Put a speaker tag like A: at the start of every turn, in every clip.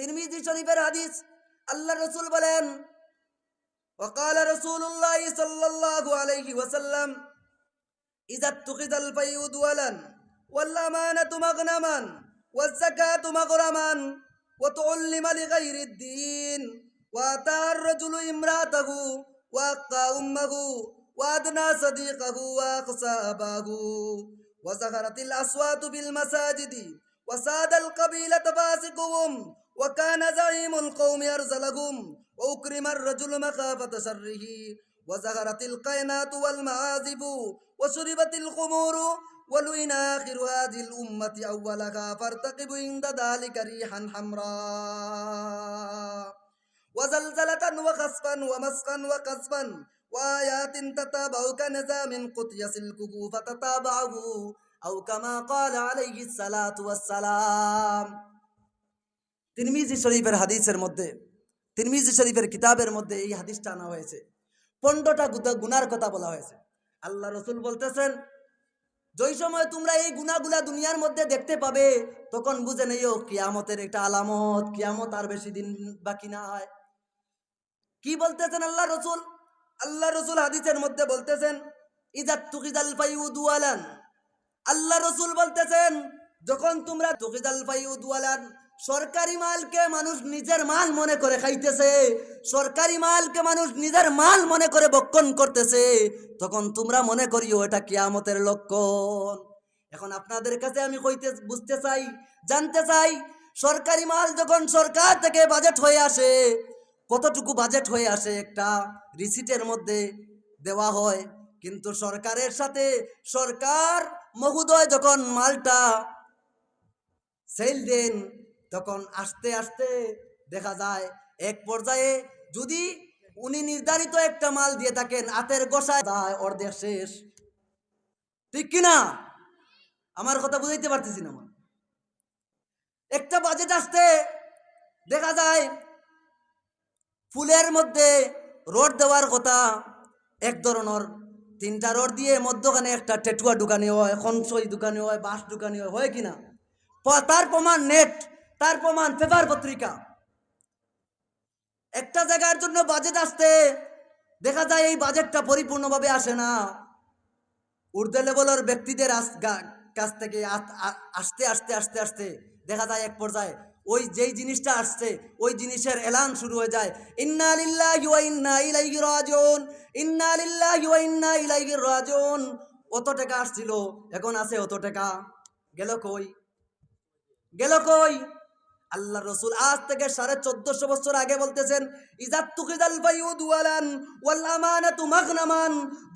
A: তিরমিজি শরীফের হাদিস আল্লাহ রসুল বলেন وقال رسول الله صلى الله عليه وسلم إذا اتخذ الفيء دولا والأمانة مغنما والزكاة مغرما وتعلم لغير الدين وأتى الرجل امرأته وأقى أمه وأدنى صديقه وأقصى أباه وزهرت الأصوات بالمساجد وساد القبيلة فاسقهم وكان زعيم القوم أرسلهم وأكرم الرجل مخافة شره وزهرت القينات والمعازف وشربت الخمور ولئن آخر هذه الأمة أولها فارتقب عند ذلك ريحا حمراء. وزلزلة وخسفا ومسخا وقذفا وآيات تتابع كنظام قطي سلكه فتتابعه أو كما قال عليه الصلاة والسلام. তিরমিজি শরীফের হাদিসের মধ্যে, তিরমিজি শরীফের কিতাবের মধ্যে এই হাদিসটা আনা হয়েছে। পনেরোটা গুনার কথা বলা হয়েছে। আল্লাহ রসুল বলতেছেন, যেই সময় তোমরা এই গুণাগুলা দুনিয়ার মধ্যে দেখতে পাবে, তখন বুঝে নেইও কিয়ামতের একটা আলামত, কিয়ামত আর বেশি দিন বাকি না হয়। কি বলতেছেন আল্লাহ রসুল? আল্লাহ রসুল হাদিসের মধ্যে বলতেছেন ইজাত তুকিজাল ফাইউদুয়ালান আল্লাহ রসুল বলতেছেন, যখন তোমরা তুকিজাল ফাইউদুয়ালান সরকারি মালকে মানুষ নিজের মাল মনে করে খাইতেছে, সরকারি মালকে মানুষ নিজের মাল মনে করে বক্ষণ করতেছে, তখন তোমরা মনে করিও এটা কিয়ামতের লক্ষণ। এখন আপনাদের কাছে আমি কইতে, বুঝতে চাই, জানতে চাই, সরকারি মাল যখন সরকার থেকে বাজেট হয়ে আসে, কতটুকু বাজেট হয়ে আসে একটা রিসিটের মধ্যে দেওয়া হয়, কিন্তু সরকারের সাথে সরকার মহোদয় যখন মালটা সেল দেন তখন আস্তে আস্তে দেখা যায়, এক পর্যায়ে যদি উনি নির্ধারিত একটা মাল দিয়ে থাকেন হাতের গোসায় যায়, অর্ধেক শেষ। ঠিক কিনা আমার কথা বুঝাইতে পারতেছি না একটা বাজেট আসতে দেখা যায়, ফুলের মধ্যে রড দেওয়ার কথা, এক ধরনের তিনটা রড দিয়ে মধ্যখানে একটা টেটুয়া দোকানে হয়, খনসই দোকানে হয়, বাঁশ দোকানে হয় হয় কিনা তার প্রমাণ নেট তার প্রমাণ পেপার পত্রিকা। একটা জায়গার জন্য বাজেট আসতে দেখা যায় এই বাজেটটা পরিপূর্ণভাবে আসে না। ঊর্ধ্ব লেভেলের ব্যক্তিদের কাছ থেকে আসতে আসতে আসতে আসতে দেখা যায় এক পর্যায়ে ওই যেই জিনিসটা আসছে, ওই জিনিসের এলান শুরু হয়ে যায়। রাজিউন। অত টাকা আসছিল, এখন আছে অত টাকা। গেল কই? গেল কই? আল্লাহ রসুল আজ থেকে সাড়ে চোদ্দশো বছর আগে বলতেছেন ইজাত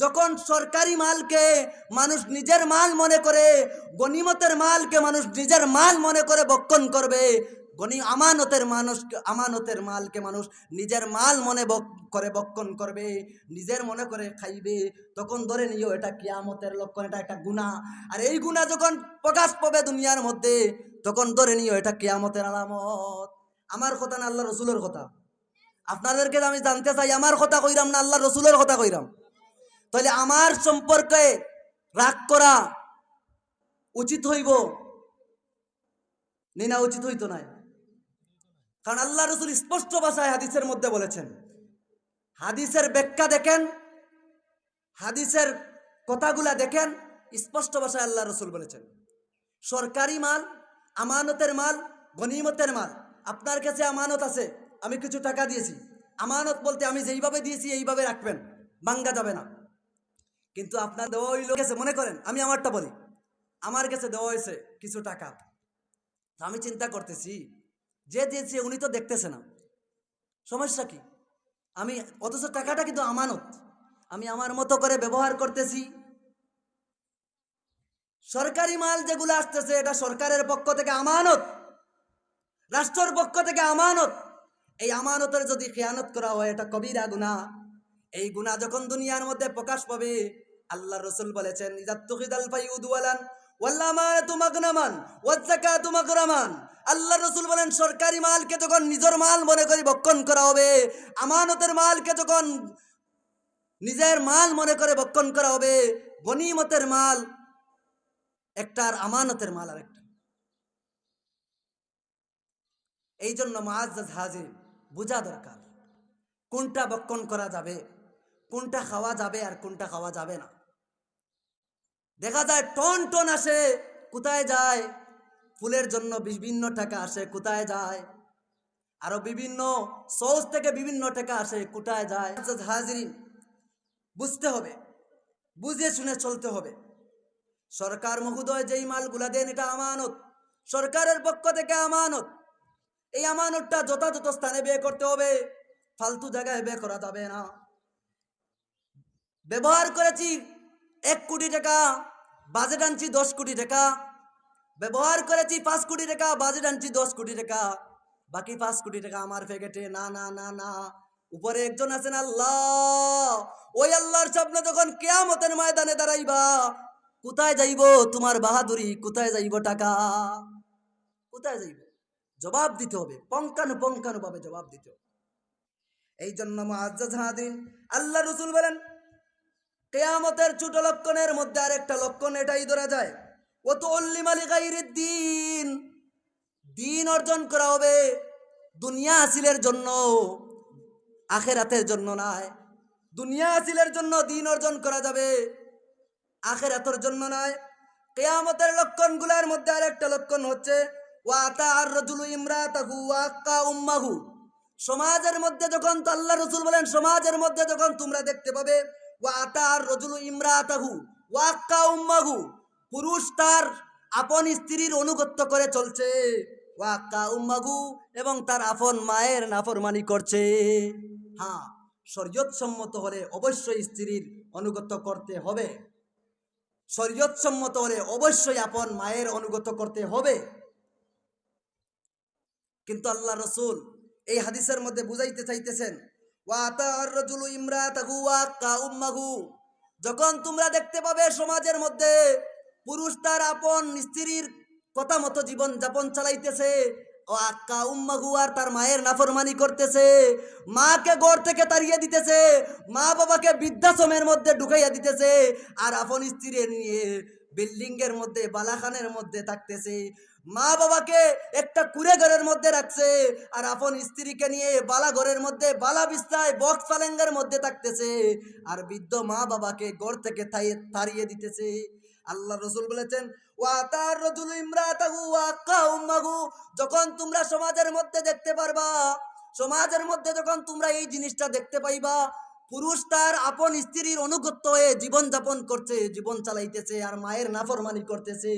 A: যখন সরকারি মালকে মানুষ নিজের মাল মনে করে গনিমতের মালকে মানুষ নিজের মাল মনে করে বক্ষণ করবে গনি আমানতের মানুষ, আমানতের মালকে মানুষ নিজের মাল মনে বক- করে বক্ষণ করবে, নিজের মনে করে খাইবে, তখন ধরে নিও এটা কিয়ামতের লক্ষণ, এটা একটা গুণা আর এই গুণা যখন প্রকাশ পাবে দুনিয়ার মধ্যে, তখন ধরে নিও এটা কিয়ামতের আলামত। আমার কথা না আল্লাহ রসুলের কথা। আপনাদেরকে আমি জানতে চাই, আমার কথা কইরাম না আল্লাহ রসুলের কথা কইরাম? তাহলে আমার সম্পর্কে রাগ করা উচিত হইব? নিনা উচিত হইতো নাই। কারণ আল্লাহ রসুল স্পষ্ট ভাষায় হাদিসের মধ্যে বলেছেন, হাদিসের ব্যাখ্যা দেখেন, হাদিসের কথাগুলা দেখেন, স্পষ্ট ভাষায় আল্লাহ রসুল বলেছেন, সরকারি মাল, আমানতের মাল, গনিমতের মাল, আপনার কাছে আমানত আছে, আমি কিছু টাকা দিয়েছি, আমানত বলতে আমি যেইভাবে দিয়েছি এইভাবে রাখবেন বাঙ্গা যাবে না। কিন্তু আপনার দেওয়া হইল গেছে মনে করেন, আমি আমারটা বলি, আমার কাছে দেওয়া হয়েছে কিছু টাকা আমি চিন্তা করতেছি যে দিয়েছে উনি তো দেখতেছে না। সমস্যা কি? আমি অথচ টাকাটা কিন্তু আমানত। আমি আমার মতো করে ব্যবহার করতেছি। সরকারি মাল যেগুলো আসতেছে, এটা সরকারের পক্ষ থেকে আমানত। রাষ্ট্রের পক্ষ থেকে আমানত। এই আমানতের যদি খেয়ানত করা হয়, এটা কবিরা গুণা এই গুণা যখন দুনিয়ার মধ্যে প্রকাশ পাবে আল্লাহ রসুল বলেছেন ওয়াল্লামানাতু মাগনামান ওয়াজ্জাকাতু মাগরামান আল্লাহ রসুল বলেন, সরকারি মালকে যখন নিজের মাল মনে করে ভক্ষণ করা হবে, আমানতের মালকে যখন নিজের মাল মনে করে ভক্ষণ করা হবে, গনিমতের মাল একটার আমানতের মাল আর একটা এই জন্য মাজ হাজির, বোঝা দরকার কোনটা বক্ষণ করা যাবে, কোনটা খাওয়া যাবে আর কোনটা খাওয়া যাবে না। দেখা যায় টন টন আসে, কোথায় যায়? ফুলের জন্য বিভিন্ন টাকা আসে, কোথায় যায়? আরও বিভিন্ন সোর্স থেকে বিভিন্ন টাকা আসে, কোথায় যায়? হাজিরিন, বুঝতে হবে, বুঝে শুনে চলতে হবে। সরকার মহোদয় যেই মালগুলা দেন, এটা আমানত। সরকারের পক্ষ থেকে আমানত। এই আমানতটা যথাযথ স্থানে বিয়ে করতে হবে। ফালতু জায়গায় বিয়ে করা যাবে না। ব্যবহার করেছি এক কোটি টাকা বাজেট আনছি দশ কোটি টাকা, ব্যবহার করেছি পাঁচ কোটি টাকা বাজেট আনছি দশ কোটি টাকা, বাকি পাঁচ কোটি টাকা আমার প্যাকেটে না না না না। উপরে একজন আছেন, আল্লাহ। ওই আল্লাহর স্বপ্ন যখন কেয়ামতের ময়দানে দাঁড়াইবা, কোথায় যাইব তোমার বাহাদুরি? কোথায় যাইব টাকা? কোথায় যাইব? জবাব দিতে হবে পঙ্কানু পঙ্কানু ভাবে জবাব দিতে হবে। এই জন্য আল্লাহ রসুল বলেন কেয়ামতের ছোট লক্ষণের মধ্যে আরেকটা লক্ষণ এটাই ধরা যায়। ও তো গাইরের দিন দিন অর্জন করা হবে দুনিয়া আসিলের জন্য, আখেরাতের জন্য নয়। দুনিয়া হাসিলের জন্য দিন অর্জন করা যাবে, আখেরাতের জন্য নয়। কেয়ামতের লক্ষণগুলোর মধ্যে আরেকটা লক্ষণ হচ্ছে ওয়াতা আর রজুলু ইমরাতাহু ওয়াক্কা উম্মাহু। সমাজের মধ্যে যখন তো আল্লাহ রসুল বলেন, সমাজের মধ্যে যখন তোমরা দেখতে পাবে ওয়াতা আর রজুলু ইমরাতাহু, ওয়াক্কা উম্মাহু, পুরুষ তার আপন স্ত্রীর অনুগত্য করে চলছে। ওয়াক্কা উম্মাহু এবং তার আপন মায়ের নাফরমানি করছে। হ্যাঁ শরীয়ত সম্মত হলে অবশ্যই স্ত্রীর অনুগত্য করতে হবে। শরীয়ত সম্মত হলে অবশ্যই আপন মায়ের অনুগত করতে হবে। কিন্তু আল্লাহ রসুল এই হাদিসের মধ্যে বুঝাইতে চাইতেছেন যখন তোমরা দেখতে পাবে সমাজের মধ্যে পুরুষ তার আপন স্ত্রীর কথা মতো জীবন যাপন চালাইতেছে, ও আক্কা উম্মাহু আর তার মায়ের নাফরমানি করতেছে, মাকে ঘর থেকে তাড়িয়ে দিতেছে, মা বাবাকে বৃদ্ধাশ্রমের মধ্যে ঢুকাইয়া দিতেছে, আর আপন স্ত্রী নিয়ে বিল্ডিং এর মধ্যে, বালাখানের মধ্যে থাকতেছে। মা বাবাকে একটা কুড়ে ঘরের মধ্যে রাখছে, আর আপন স্ত্রীকে নিয়ে বালা ঘরের মধ্যে, বালা বিস্তায় বক্স পালেঙ্গের মধ্যে থাকতেছে। আর বৃদ্ধ মা বাবাকে ঘর থেকে তাড়িয়ে দিতেছে। আল্লাহ রসুল বলেছেন রজুল যখন তোমরা সমাজের মধ্যে দেখতে পারবা, সমাজের মধ্যে যখন তোমরা এই জিনিসটা দেখতে পাইবা পুরুষ তার আপন স্ত্রীর অনুগত্য হয়ে জীবন যাপন করছে, জীবন চালাইতেছে আর মায়ের নাফরমানি করতেছে।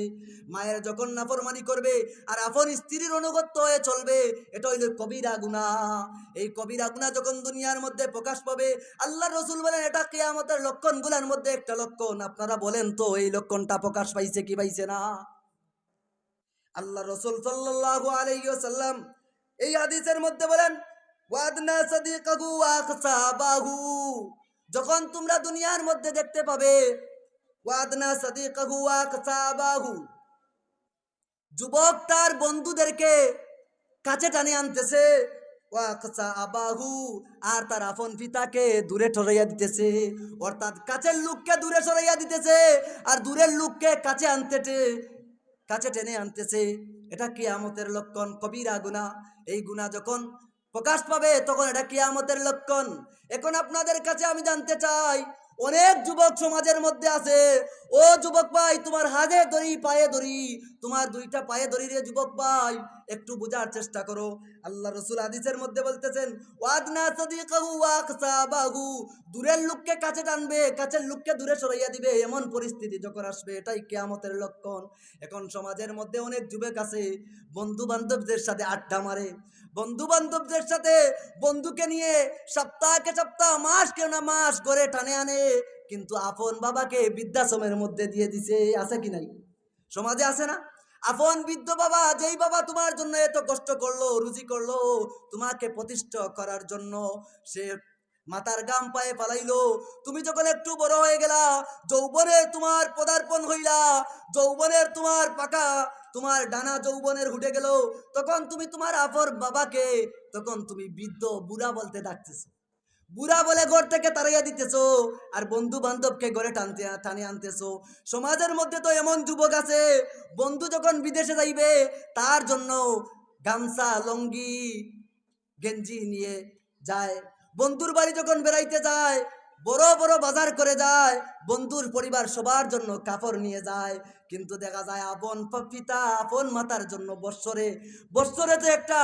A: মায়ের যখন নাফরমানি করবে আর আপন স্ত্রীর অনুগত্য হয়ে চলবে, এটা হইল কবিরা গুণা। এই কবিরা গুণা যখন দুনিয়ার মধ্যে প্রকাশ পাবে আল্লাহ রসুল বলেন, এটা কেয়ামতের লক্ষণগুলোর মধ্যে একটা লক্ষণ। আপনারা বলেন তো, এই লক্ষণটা প্রকাশ পাইছে কি পাইছে না? আল্লাহ রসুল সাল্লাল্লাহু আলাইহি ওয়াসাল্লাম এই হাদিসের মধ্যে বলেন ওয়াদনা সাদিকাহু ওয়াকসাবাহু যখন তোমরা দুনিয়ার মধ্যে দেখতে পাবে, ওয়াদনা সাদিকাহু ওয়াকসাবাহু যুবক তার বন্ধুদেরকে কাছে টানে আনতেছে ওয়াকসা আবাহু আর তার আপন পিতাকে দূরে সরাইয়া দিতেছে। অর্থাৎ কাছের লোককে দূরে সরাইয়া দিতেছে, আর দূরের লোককে কাছে আনতে কাছে টেনে আনতেছে। এটা কিয়ামতের লক্ষণ, কবিরা গুণা এই গুণা যখন প্রকাশ পাবে, তখন এটা কিয়ামতের লক্ষণ। এখন আপনাদের কাছে আমি জানতে চাই, অনেক যুবক সমাজের মধ্যে আছে ও যুবক ভাই, তোমার হাতে ধরি পায়ে ধরি তোমার দুইটা পায়ে ধরি রে যুবক ভাই, একটু বোঝার চেষ্টা করো। আল্লাহ রসুল আদিসের মধ্যে বলতেছেন, ওয়াদনা সাদিকাহু ওয়াকসাবাহু দূরের লোককে কাছে টানবে, কাছের লোককে দূরে সরাইয়া দিবে, এমন পরিস্থিতি যখন আসবে, এটাই কেয়ামতের লক্ষণ। এখন সমাজের মধ্যে অনেক যুবক আছে বন্ধু বান্ধবদের সাথে আড্ডা মারে। বন্ধু বান্ধবদের সাথে বন্ধুকে নিয়ে সপ্তাহকে সপ্তাহ মাস কেউ না মাস করে টানে আনে। কিন্তু আপন বাবাকে বৃদ্ধাশ্রমের মধ্যে দিয়ে দিছে, আছে কি নাই? সমাজে আছে না? আপন বৃদ্ধ বাবা, যেই বাবা তোমার জন্য এত কষ্ট করল, রুজি করল, তোমাকে প্রতিষ্ঠা করার জন্য সে মাতার গাম পায়ে পালাইলো। তুমি যখন একটু বড় হয়ে গেলা, যৌবনের তোমার পদার্পণ হইলা, যৌবনের তোমার পাকা তোমার ডানা যৌবনের হুটে গেল, তখন তুমি তোমার আপর বাবাকে, তখন তুমি বৃদ্ধ বুড়া বলতে ডাকতেছো। বুড়া বলে ঘর থেকে তাড়াইয়া দিতেছো, আর বন্ধু বান্ধবকে ঘরে টানতে, টানে আনতেছো। সমাজের মধ্যে তো এমন যুবক আছে, বন্ধু যখন বিদেশে যাইবে, তার জন্য গামছা, লঙ্গি, গেঞ্জি নিয়ে যায়। বন্ধুর বাড়ি যখন বেড়াইতে যায়, বড় বড় বাজার করে যায়, বন্ধুর পরিবার সবার জন্য কাপড় নিয়ে যায়। কিন্তু দেখা যায় আপন পিতা, আপন মাতার জন্য বৎসরে বৎসরে তো একটা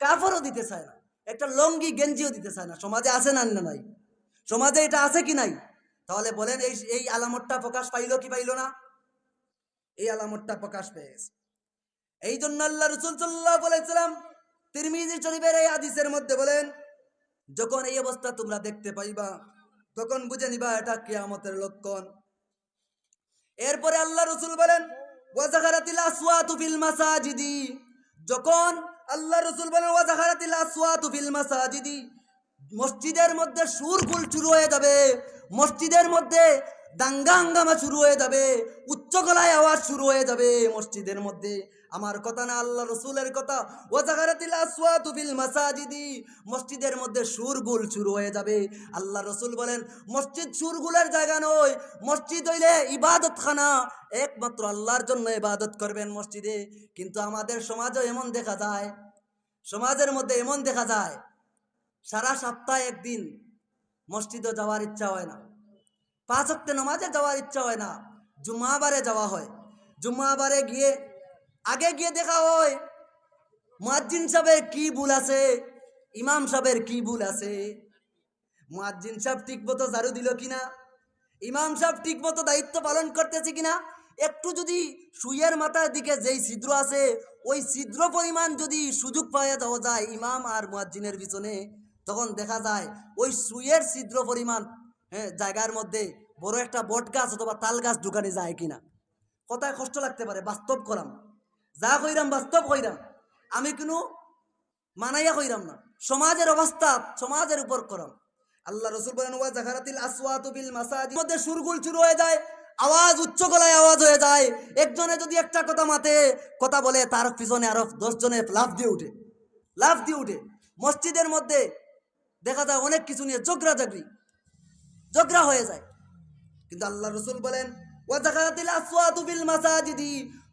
A: কাপড়ও দিতে চায় না। একটা লঙ্গি গেঞ্জিও দিতে চায় না। সমাজে আছে না নাই? সমাজে এটা আছে কি নাই? তাহলে বলেন এই এই আলামতটা প্রকাশ পাইলো কি পাইলো না? এই আলামতটা প্রকাশ পেয়েছে। এই জন্য আল্লাহ রসুল সাল্লাহ বলেছিলাম তিরমিজি শরীফের এই হাদিসের মধ্যে বলেন, যখন এই অবস্থা তোমরা দেখতে পাইবা, তখন বুঝে নিবা এটা কিয়ামতের লক্ষণ। এরপরে আল্লাহ রসুল বলেন যখন আল্লাহ রসুল বলেন ওয়াজাহারাতিল আসওয়াতু ফিল মাসাজিদি। মসজিদের মধ্যে সুরগুল শুরু হয়ে যাবে। মসজিদের মধ্যে দাঙ্গা হাঙ্গামা শুরু হয়ে যাবে উচ্চ গলায় আওয়াজ শুরু হয়ে যাবে মসজিদের মধ্যে। আমার কথা না আল্লাহ রসুলের কথা। ও জাগারাতিল মাসাজিদি। মসজিদের মধ্যে সুরগুল শুরু হয়ে যাবে। আল্লাহ রসুল বলেন, মসজিদ সুরগুলের জায়গা নয়, মসজিদ হইলে ইবাদতখানা। একমাত্র আল্লাহর জন্য ইবাদত করবেন মসজিদে। কিন্তু আমাদের সমাজও এমন দেখা যায়, সমাজের মধ্যে এমন দেখা যায়, সারা সপ্তাহে একদিন মসজিদে যাওয়ার ইচ্ছা হয় না। পাঁচ অক্টে নমাজে যাওয়ার ইচ্ছা হয় না, জুম্মাবারে যাওয়া হয়। জুম্মাবারে গিয়ে, আগে গিয়ে দেখা হয়, মুয়াজ্জিন সাহেবের কি ভুল আছে, ইমাম সাহেবের কি ভুল আছে? মুয়াজ্জিন সাহেব মতো ঝাড়ু দিল কিনা ইমাম সাহেব ঠিক মতো দায়িত্ব পালন করতেছে কিনা একটু যদি সুইয়ের মাথার দিকে যেই ছিদ্র আছে, ওই ছিদ্র পরিমাণ যদি সুযোগ পাওয়া যাওয়া যায় ইমাম আর মুয়াজ্জিনের পিছনে, তখন দেখা যায় ওই সুইয়ের ছিদ্র পরিমাণ হ্যাঁ জায়গার মধ্যে বড় একটা বট গাছ অথবা তাল গাছ ঢুকানি যায় কিনা। কথায় কষ্ট লাগতে পারে? বাস্তব করাম। যা কইরাম, বাস্তব কইরাম। আমি কোনো মানাইয়া কইরাম না। সমাজের অবস্থা, সমাজের উপর করাম। আল্লাহ রসুল বলেন বিল মধ্যে সুরগুল শুরু হয়ে যায়, আওয়াজ, উচ্চ গলায় আওয়াজ হয়ে যায়। একজনে যদি একটা কথা মাতে, কথা বলে, তার পিছনে আরও দশ জনে লাভ দিয়ে উঠে। লাভ দিয়ে উঠে। মসজিদের মধ্যে দেখা যায় অনেক কিছু নিয়ে জগরা জগরা হয়ে যায়। কিন্তু আল্লাহ রসুল বলেন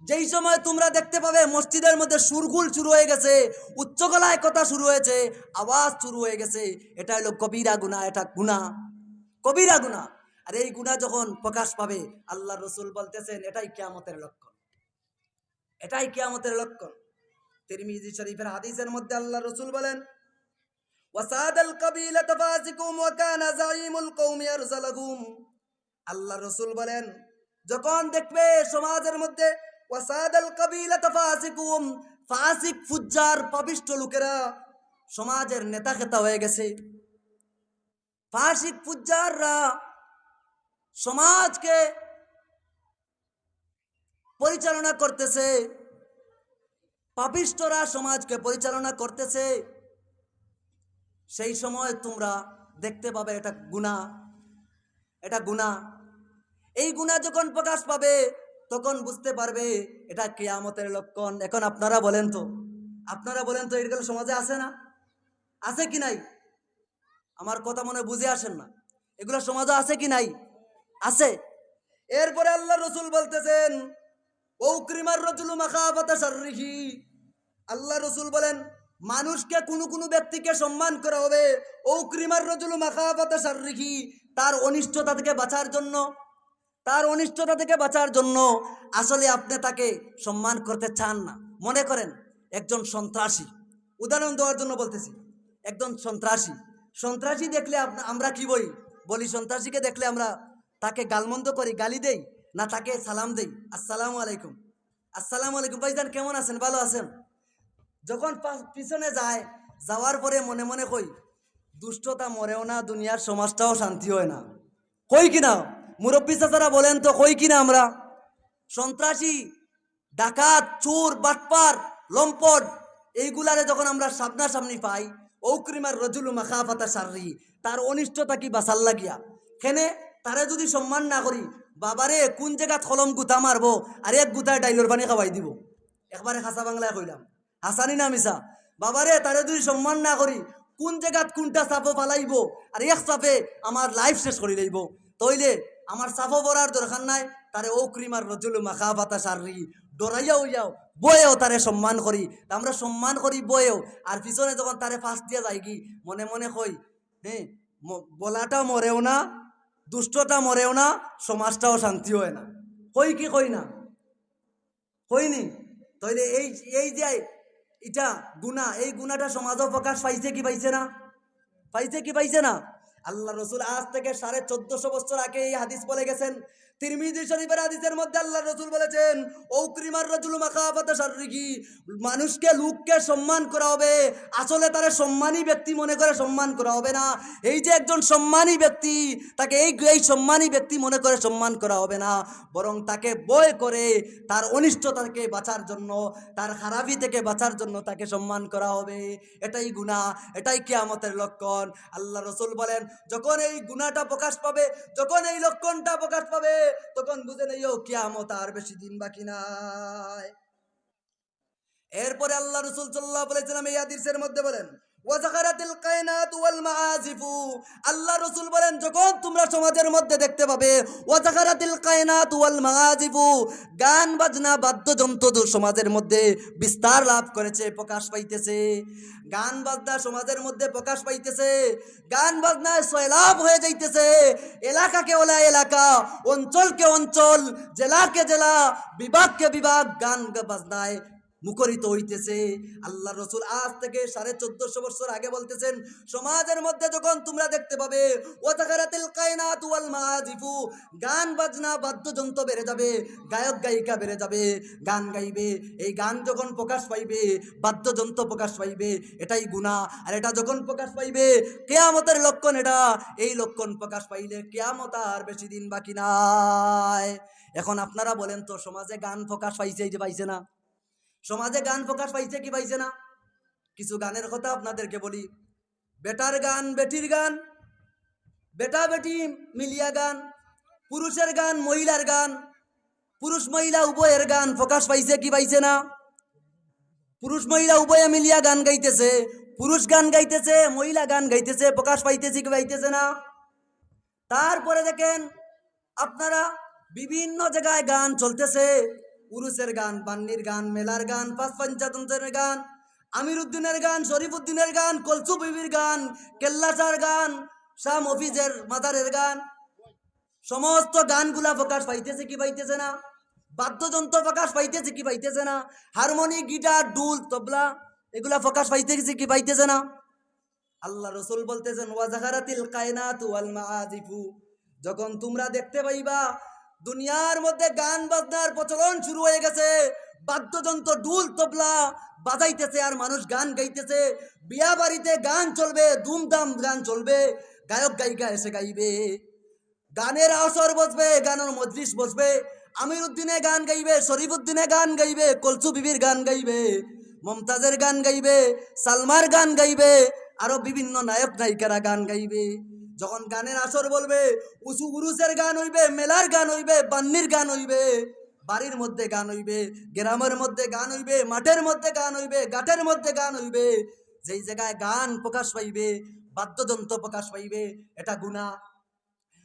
A: যেই সময় তোমরা দেখতে পাবে মসজিদের মধ্যে সুরগুল শুরু হয়ে গেছে উচ্চ গলায় কথা শুরু হয়েছে, আওয়াজ শুরু হয়ে গেছে। এটা হলো কবিরা গুনাহ, এটা গুনাহ। কবিরা গুনাহ। আর এই গুনাহ যখন প্রকাশ পাবে আল্লাহ রসুল বলতেছেন, এটাই কেয়ামতের লক্ষণ। এটাই কিয়ামতের লক্ষণ। তিরমিজি শরীফের হাদিসের মধ্যে আল্লাহ রসুল বলেন ওয়াসাদ আল কবিলা তাফাসিকুম ওয়া কানা যাইমুল কওমি আরসালাকুম আল্লাহ রাসূল বলেন, যখন দেখবে সমাজের মধ্যে ওয়াসাদ আল কবিলা তাফাসিকুম ফাসিক ফুজ্জার পাপিষ্ট লোকেরা সমাজের নেতা খেতা হয়ে গেছে। ফাসিক ফুজ্জাররা সমাজকে পরিচালনা করতেছে, পাপিষ্টরা সমাজকে পরিচালনা করতেছে। সেই সময় তোমরা দেখতে পাবে এটা গুণা এটা গুণা। এই গুণা যখন প্রকাশ পাবে, তখন বুঝতে পারবে এটা কেয়ামতের লক্ষণ। এখন আপনারা বলেন তো, আপনারা বলেন তো এগুলো সমাজে আছে না? আছে কি নাই? আমার কথা মনে বুঝে আসেন না। এগুলো সমাজে আছে কি নাই? আছে। এরপরে আল্লাহ রসুল বলতেছেন ও ক্রিমার রজুলু শাররিহি। আল্লাহ রসুল বলেন মানুষকে কোনো কোনো ব্যক্তিকে সম্মান করা হবে। ও ক্রিমার রজুলু মাখাবাতা শাররিহি তার অনিষ্টতা থেকে বাঁচার জন্য। তার অনিষ্টতা থেকে বাঁচার জন্য আসলে আপনি তাকে সম্মান করতে চান না। মনে করেন, একজন সন্ত্রাসী। উদাহরণ দেওয়ার জন্য বলতেছি, একজন সন্ত্রাসী। সন্ত্রাসী দেখলে আমরা কি বলি? বলি, সন্ত্রাসীকে দেখলে আমরা তাকে গালমন্দ করি, গালি দেই, না তাকে সালাম দেই। আসসালামু আলাইকুম। আসসালামু আলাইকুম। ভাইজান, কেমন আছেন? ভালো আছেন? যখন পিছনে যায়, যাওয়ার পরে মনে মনে কই, দুষ্টতা মরেও না, দুনিয়ার সমাজটাও শান্তি হয় না। কই কিনা? মুরব্বী চাচারা বলেন তো, কই কিনা আমরা? সন্ত্রাসী, ডাকাত, চোর, বাটপার, লম্পট, এইগুলারে যখন আমরা সামনাসামনি পাই, ঔক্রিমার রজুলু মাখাফাতা সারি তার অনিষ্টতা কি বাসাল লাগিয়া? খেনে তারে যদি সম্মান না করি, বাবারে, কোন জায়গাত কলম গুতা মারবো? আর এক গুতায় ডাইলর পানি খাওয়াই দিব। একবারে খাসা বাংলায় কইলাম। হাসানি না মিসা বাবারে, তারে যদি সম্মান না করি, কোন জায়গাত কোনটা চাপো পালাইব? আর এক চাপে আমার লাইফ শেষ করে লইব। তইলে আমার চাপো পড়ার দরকার নাই তারে ও ক্রিমার রজুল মাখা পাতা সারি ডরাইয়াও যাও বয়েও তারে সম্মান করি আমরা সম্মান করি বয়েও। আর পিছনে যখন তারে ফাঁস দিয়ে যাই কি মনে মনে কই হ্যাঁ বলাটা মরেও না, দুষ্টটা মরেও না, সমাজটাও শান্তি হয় না। কই কি কই না? কইনি তইলে এই এই যে এটা গুণা, এই গুণাটা সমাজও প্রকাশ পাইছে কি পাইছে না? পাইছে কি পাইছে না? আল্লাহ রসুল আজ থেকে সাড়ে চোদ্দশো বছর আগে এই হাদিস বলে গেছেন তিরমিজি শরীফের হাদিসের মধ্যে আল্লাহ রসুল বলেছেন ঔক্রিমার রজুল মাখাফাতে শারীরিকি মানুষকে, লোককে সম্মান করা হবে, আসলে তারে সম্মানী ব্যক্তি মনে করে সম্মান করা হবে না। এই যে একজন সম্মানী ব্যক্তি, তাকে এই এই সম্মানী ব্যক্তি মনে করে সম্মান করা হবে না। বরং তাকে বয় করে তার অনিষ্টতাকে বাঁচার জন্য, তার খারাপি থেকে বাঁচার জন্য তাকে সম্মান করা হবে। এটাই গুণা এটাই কিয়ামতের লক্ষণ। আল্লাহ রসুল বলেন, যখন এই গুণাটা প্রকাশ পাবে, যখন এই লক্ষণটা প্রকাশ পাবে তখন বুঝে নেই ও কিয়ামত আর বেশি দিন বাকি নাই। এরপরে আল্লাহ রসুল সাল্লাহ বলেছিলাম এই আদিসের মধ্যে বলেন আল্লাহ রসুল বলেন, যখন তোমরা সমাজের মধ্যে দেখতে পাবে ওয়াজাকারাতিল কায়নাত ওয়াল মাআজিফু গান বাজনা, বাদ্যযন্ত্র সমাজের মধ্যে বিস্তার লাভ করেছে, প্রকাশ পাইতেছে। গান বাজনা সমাজের মধ্যে প্রকাশ পাইতেছে। গান বাজনায় সয়লাভ হয়ে যাইতেছে। এলাকাকে ওলা এলাকা, অঞ্চলকে অঞ্চল, জেলাকে জেলা, বিভাগকে বিভাগ, গান বাজনায় মুখরিত হইতেছে। আল্লাহ রসুল আজ থেকে সাড়ে চোদ্দশো বছর আগে বলতেছেন, সমাজের মধ্যে যখন তোমরা দেখতে পাবে গান বাজনা বাদ্যযন্ত্র বেড়ে যাবে, গায়ক গায়িকা বেড়ে যাবে, গান গাইবে, এই গান যখন প্রকাশ পাইবে, বাদ্যযন্ত্র প্রকাশ পাইবে, এটাই গুণা আর এটা যখন প্রকাশ পাইবে, কেয়ামতের লক্ষণ এটা। এই লক্ষণ প্রকাশ পাইলে কেয়ামত আর বেশি দিন বাকি নাই। এখন আপনারা বলেন তো, সমাজে গান প্রকাশ পাইছে এই যে পাইছে না। সমাজে গান প্রকাশ পাইছে কি পাইছে না? কিছু গানের কথা আপনাদেরকে বলি। বেটার গান, বেটির গান, বেটা বেটি মিলিয়া গান, পুরুষের গান, মহিলার গান, পুরুষ মহিলা উভয়ের গান প্রকাশ পাইছে কি পাইছে না? পুরুষ মহিলা উভয়ে মিলিয়া গান গাইতেছে, পুরুষ গান গাইতেছে, মহিলা গান গাইতেছে, প্রকাশ পাইতেছে কি পাইতেছে না? তারপরে দেখেন, আপনারা বিভিন্ন জায়গায় গান চলতেছে। উরুসের গান, বান্নির গান, মেলার গান পাঁচ পঞ্চাতন্ত্রের গান আমির উদ্দিনের গান শরীফ উদ্দিনের গান কলসু বিবির গান, কেল্লাচার গান, শাহ মফিজের মাদারের গান, সমস্ত গানগুলা প্রকাশ পাইতেছে কি পাইতেছে না? বাদ্যযন্ত্র প্রকাশ পাইতেছে কি পাইতেছে না? হারমোনি, গিটার ডুল তবলা, এগুলা প্রকাশ পাইতেছে কি পাইতেছে না? আল্লাহ রসুল বলতেছেন ওয়াজাহারাতিল কায়নাত ওয়াল মাআজিফু, যখন তোমরা দেখতে পাইবা দুনিয়ার মধ্যে গান বাজনার প্রচলন শুরু হয়ে গেছে। বাদ্যযন্ত্র ডুল তবলা বাজাইতেছে আর মানুষ গান গাইতেছে। বিয়া বাড়িতে গান চলবে, ধুমধাম গান চলবে, গায়ক গায়িকা এসে গাইবে। গানের আসর বসবে, গানের মজলিস বসবে। আমির উদ্দিনে গান গাইবে শরীফ উদ্দিনে গান গাইবে কলসু বিবির গান গাইবে, মমতাজের গান গাইবে, সালমার গান গাইবে, আরও বিভিন্ন নায়ক নায়িকারা গান গাইবে। যখন গানের আসর বলবে উসু উরুসের গান হইবে, মেলার গান হইবে, বান্নির গান হইবে, বাড়ির মধ্যে গান হইবে, গ্রামের মধ্যে গান হইবে, মাঠের মধ্যে গান হইবে গাঠের মধ্যে গান হইবে, যেই জায়গায় গান প্রকাশ পাইবে, বাদ্যযন্ত্র প্রকাশ পাইবে, এটা গুণা।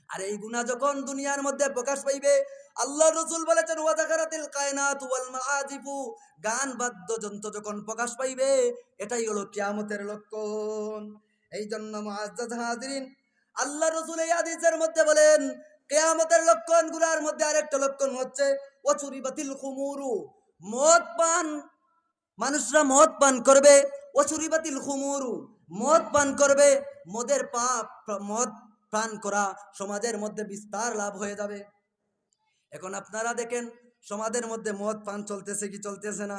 A: আর এই গুণা যখন দুনিয়ার মধ্যে প্রকাশ পাইবে আল্লাহ রসুল বলেছেন ওয়াজাকারাতিল কায়নাত ওয়াল মাআজিফু। গান, বাদ্যযন্ত্র যখন প্রকাশ পাইবে, এটাই হলো কিয়ামতের লক্ষণ। এই জন্য মুআজ্জাজ হাজিরিন আল্লাহ রসুল এই হাদিসের মধ্যে বলেন, কেয়ামতের লক্ষণগুলার মধ্যে আরেকটা লক্ষণ হচ্ছে ওচুরি বাতিল খুমুরু। মদ পান, মানুষরা মদ পান করবে ওচুরি বাতিল খুমুরু। মদ পান করবে, মদের পাপ, মদ পান করা সমাজের মধ্যে বিস্তার লাভ হয়ে যাবে। এখন আপনারা দেখেন, সমাজের মধ্যে মদ পান চলতেছে কি চলতেছে না?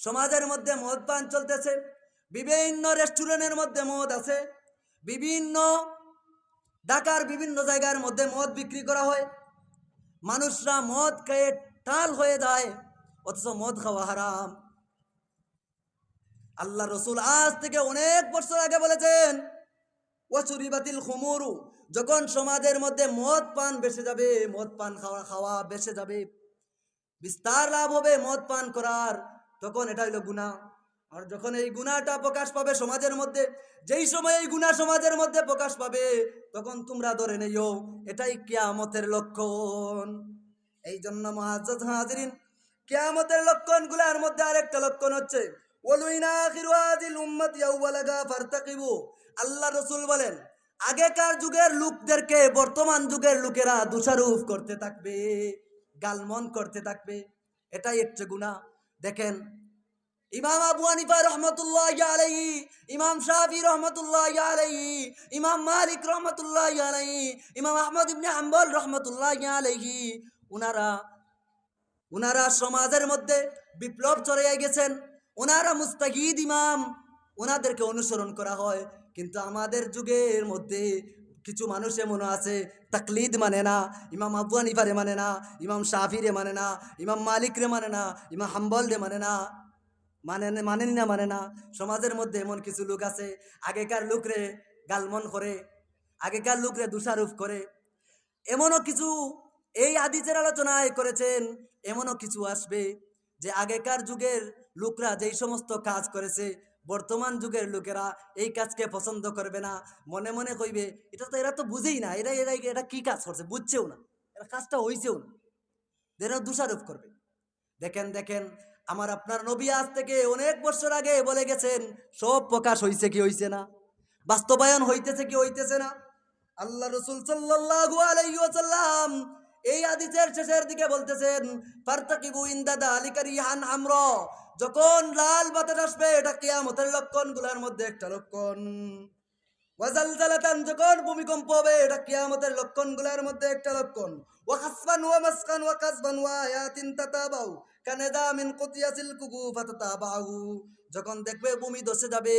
A: সমাজের মধ্যে মদ পান চলতেছে, বিভিন্ন রেস্টুরেন্টের মধ্যে মদ আছে বিভিন্ন ঢাকার বিভিন্ন জায়গার মধ্যে মদ বিক্রি করা হয়। মানুষরা মদ খেয়ে টাল হয়ে যায়, অথচ মদ খাওয়া হারাম। আল্লাহ রসুল আজ থেকে অনেক বছর আগে বলেছেন ওচুরি বাতিল খুমুরু যখন সমাজের মধ্যে মদ পান বেসে যাবে, মদ পান খাওয়া খাওয়া বেসে যাবে, বিস্তার লাভ হবে মদ পান করার, তখন এটা হইল গুণা আর যখন এই গুণাটা প্রকাশ পাবে সমাজের মধ্যে, যেই সময় এই গুণা সমাজের মধ্যে প্রকাশ পাবে, তখন তোমরা ধরে নেইও এটাই কেয়ামতের লক্ষণ। এই জন্য মহাজ্জাদ হাজিরিন, কিয়ামতের লক্ষণগুলার মধ্যে আরেকটা লক্ষণ হচ্ছে আল্লাহ রসুল বলেন, আগেকার যুগের লোকদেরকে বর্তমান যুগের লোকেরা দোষারোপ করতে থাকবে গালমন করতে থাকবে, এটাই হচ্ছে গুণা। দেখেন ইমাম আবু হানিফা রহমতুল্লাহ আলাইহি, ইমাম শাফি রহমতুল্লাহ আলাইহি, ইমাম মালিক রহমতুল্লাহ আলাইহি, ইমাম আহমদ ইবনে হাম্বল রহমতুল্লাহ আলাইহি ওনারা ওনারা সমাজের মধ্যে বিপ্লব চড়াইয়া গেছেন ওনারা মুস্তাহিদ ইমাম ওনাদেরকে অনুসরণ করা হয়। কিন্তু আমাদের যুগের মধ্যে কিছু মানুষ এমন আছে, তাকলিদ মানে না, ইমাম আবু হানিফারে মানে না, ইমাম শাফিরে মানে না, ইমাম মালিকরে মানে না, ইমাম হাম্বল রে মানে না। মানে মানেনি না মানে না। সমাজের মধ্যে এমন কিছু লোক আছে, আগেকার লোকরে গালমন করে, আগেকার লোকরে দোষারোপ করে। এমনও কিছু এই আদিজের আলোচনায় করেছেন, এমনও কিছু আসবে যে আগেকার যুগের লোকরা যেই সমস্ত কাজ করেছে, বর্তমান যুগের লোকেরা এই কাজকে পছন্দ করবে না। মনে মনে কইবে, এটা তো এরা তো বুঝেই না, এরা এরা এটা কি কাজ করছে? বুঝছেও না। এরা কাজটা হইছেও না। এরা দোষারোপ করবে। দেখেন দেখেন আমার আপনার নবী আজ থেকে অনেক বছর আগে বলে গেছেন, সব প্রকাশ হইছে কি হইছে না? বাস্তবায়ন হইতেছে কি হইতেছে না? আল্লাহ রসুল ওয়াসাল্লাম এই হাদিসের শেষের দিকে বলতেছেন, ফারতাকিবু ইনদাদা আলিকারিহান আমর। যখন লাল বাতাস আসবে, এটা কিয়ামতের লক্ষণগুলার মধ্যে একটা লক্ষণ। ওয়াজালজালাতান, যখন ভূমিকম্প হবে, এটা কিয়ামতের লক্ষণগুলার মধ্যে একটা লক্ষণ। ওয়া খাসফান ওয়া মাসকান ওয়া কাসবান ওয়া আয়াতিন কানাদা মিন কুতিয়াসিল কুকু ফাতাতাবাউ। যখন দেখবে ভূমি ধসে যাবে,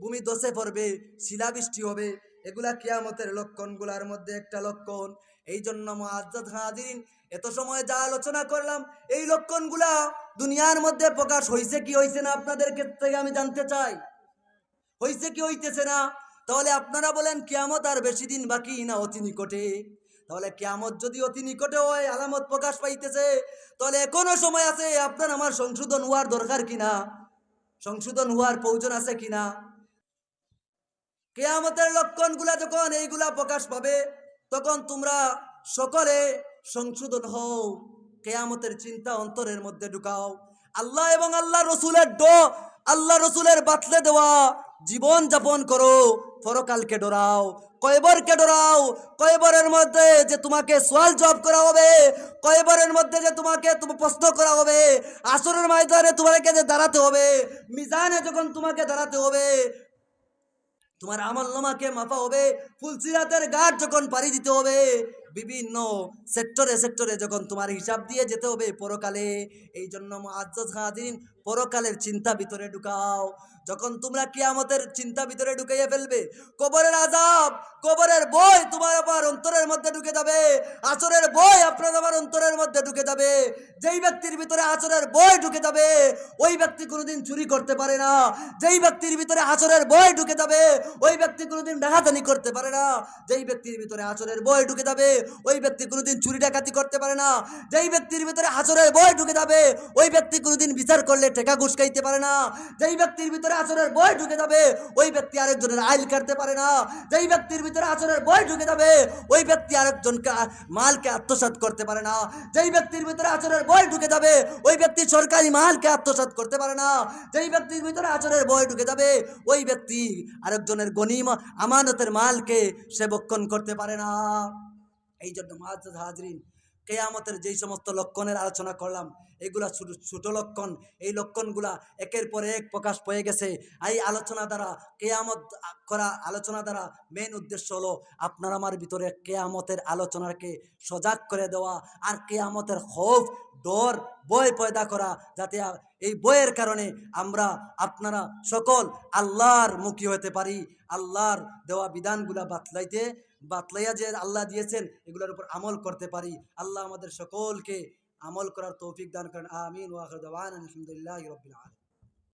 A: ভূমি ধসে পড়বে, শিলাবৃষ্টি হবে, এগুলা কিয়ামতের লক্ষণগুলার মধ্যে একটা লক্ষণ। এই জন্য মুআজ্জাদ হাজিরিন, এত সময় যা আলোচনা করলাম, এই লক্ষণগুলা দুনিয়ার মধ্যে প্রকাশ হয়েছে কি হইছে না, আপনাদের ক্ষেত্রে আমি জানতে চাই। হইছে কি হইতেছে না? তাহলে আপনারা বলেন, কেয়ামত আর বেশি দিন বাকি না অতি নিকটে? তাহলে কেয়ামত যদি অতি নিকটে হয়, আলামত প্রকাশ পাইতেছে, তাহলে এখনও সময় আছে, আপনার আমার সংশোধন হওয়ার দরকার কিনা? সংশোধন হওয়ার প্রয়োজন আছে কিনা? কেয়ামতের লক্ষণগুলা যখন এইগুলা প্রকাশ পাবে, তখন তোমরা সকলে সংশোধন হও, কেয়ামতের চিন্তা অন্তরের মধ্যে ঢুকাও। আল্লাহ এবং আল্লাহ রসুলের ড আল্লাহ রসুলের বাতলে দেওয়া জীবন যাপন করো। পরকালকে ডরাও, কয়বরকে ডরাও, কয়বরের মধ্যে যে তোমাকে সোয়াল জব করা হবে, কয়বরের মধ্যে যে তোমাকে তুমি প্রশ্ন করা হবে, আসরের ময়দানে তোমাকে যে দাঁড়াতে হবে, মিজানে যখন তোমাকে দাঁড়াতে হবে, তোমার আমল নামাকে মাপা হবে, ফুলসিরাতের গাঢ় যখন পাড়ি দিতে হবে বিভিন্ন সেক্টরে সেক্টরে যখন তোমার হিসাব দিয়ে যেতে হবে, পরকালে, এই জন্য আজ্জাদ পরকালের চিন্তা ভিতরে ঢুকাও। যখন তোমরা কিয়ামতের চিন্তা ভিতরে ঢুকাইয়া ফেলবে, কবরের আজাব কবরের বই তোমার আবার অন্তরের মধ্যে ঢুকে যাবে আচরের বই আপনার আমার অন্তরের মধ্যে ঢুকে যাবে। যেই ব্যক্তির ভিতরে আচরের বই ঢুকে যাবে, ওই ব্যক্তি কোনোদিন চুরি করতে পারে না। যেই ব্যক্তির ভিতরে আচরের বই ঢুকে যাবে, ওই ব্যক্তি কোনোদিন ডাকাতানি করতে পারে না। যেই ব্যক্তির ভিতরে আচরের বই ঢুকে যাবে ওই ব্যক্তি কোনোদিন চুরি ডাকাতি করতে পারে না। যেই ব্যক্তির ভিতরে আচরের বই ঢুকে যাবে, ওই ব্যক্তি কোনোদিন বিচার করলে টেকা ঘুষ পারে না। যেই ব্যক্তির ভিতরে আচরের বই ঢুকে যাবে, ওই ব্যক্তি আরেকজনের আইল কাটতে পারে না। যেই ব্যক্তির ভিতরে আচরের বই ঢুকে যাবে, ওই ব্যক্তি আরেকজনকে মালকে আত্মসাৎ করতে পারে না। যেই ব্যক্তির ভিতরে আচরের বই ঢুকে যাবে, ওই ব্যক্তি সরকারি মালকে আত্মসাৎ করতে পারে না। যেই ব্যক্তির ভিতরে আচরের বই ঢুকে যাবে, ওই ব্যক্তি আরেকজনের গনিম আমানতের মালকে সে বক্ষণ করতে পারে না। এই জন্য মহাজাদ হাজরিন, কেয়ামতের যেই সমস্ত লক্ষণের আলোচনা করলাম, এগুলা ছোট ছোট লক্ষণ, এই লক্ষণগুলা একের পর এক প্রকাশ পেয়ে গেছে। এই আলোচনা দ্বারা, কেয়ামত করা আলোচনা দ্বারা মেন উদ্দেশ্য হলো আপনার আমার ভিতরে কেয়ামতের আলোচনাকে সজাগ করে দেওয়া আর কেয়ামতের খোফ ডর বয় পয়দা করা যাতে এই বইয়ের কারণে আমরা আপনারা সকল আল্লাহর মুখী হতে পারি, আল্লাহর দেওয়া বিধানগুলা বাতলাইতে বাতলাইয়া যে আল্লাহ দিয়েছেন, এগুলোর উপর আমল করতে পারি। আল্লাহ আমাদের সকলকে আমল করার তৌফিক দান করেন। আমিন। ওয়াখর দাওয়ান আলহামদুলিল্লাহ রবিল আলম